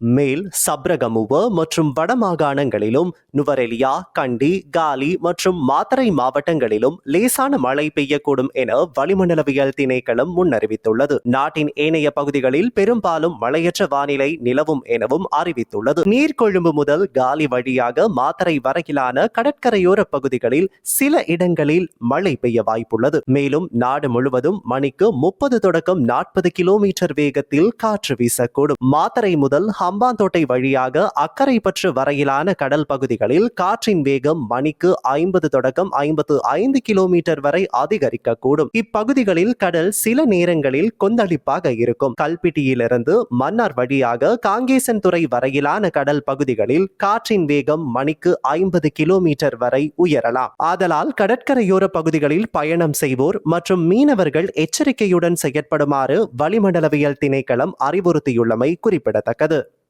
மேல் சப்ரகமுவ மற்றும் வடமாகாணங்களிலும் நுவரெலியா கண்டி காலி மற்றும் மாத்தரை மாவட்டங்களிலும் லேசான மழை பெய்யக்கூடும் என வளிமண்டலவியல் திணைக்களம் முன்னறிவித்துள்ளது. நாட்டின் ஏனைய பகுதிகளில் பெரும்பாலும் மழையற்ற வானிலை நிலவும் எனவும் அறிவித்துள்ளது. நீர்கொழும்பு முதல் காலி வழியாக மாத்தரை வரையிலான கடற்கரையோர பகுதிகளில் சில இடங்களில் மழை பெய்ய வாய்ப்புள்ளது. மேலும் நாடு முழுவதும் மணிக்கு முப்பது தொடக்கம் நாற்பது கிலோமீட்டர் வேகத்தில் காற்று வீசக்கூடும். மாத்தரை முதல் ஹம்பாந்தோட்டை வழியாக அக்கரைப்பற்று வரையிலான கடல் பகுதிகளில் காற்றின் வேகம் மணிக்கு ஐம்பது தொடக்கம் ஐம்பத்து ஐந்து கிலோமீட்டர் வரை அதிகரிக்கக்கூடும். இப்பகுதிகளில் கடல் சில நேரங்களில் கொந்தளிப்பாக இருக்கும். கல்பிட்டியிலிருந்து மன்னார் வழியாக காங்கேசன் துறை வரையிலான கடல் பகுதிகளில் காற்றின் வேகம் மணிக்கு ஐம்பது கிலோமீட்டர் வரை உயரலாம். ஆதலால் கடற்கரையோர பகுதிகளில் பயணம் செய்வோர் மற்றும் மீனவர்கள் எச்சரிக்கையுடன் செயற்படுமாறு வளிமண்டலவியல் திணைக்களம் அறிவுறுத்தியுள்ளமை குறிப்பிடத்தக்கது.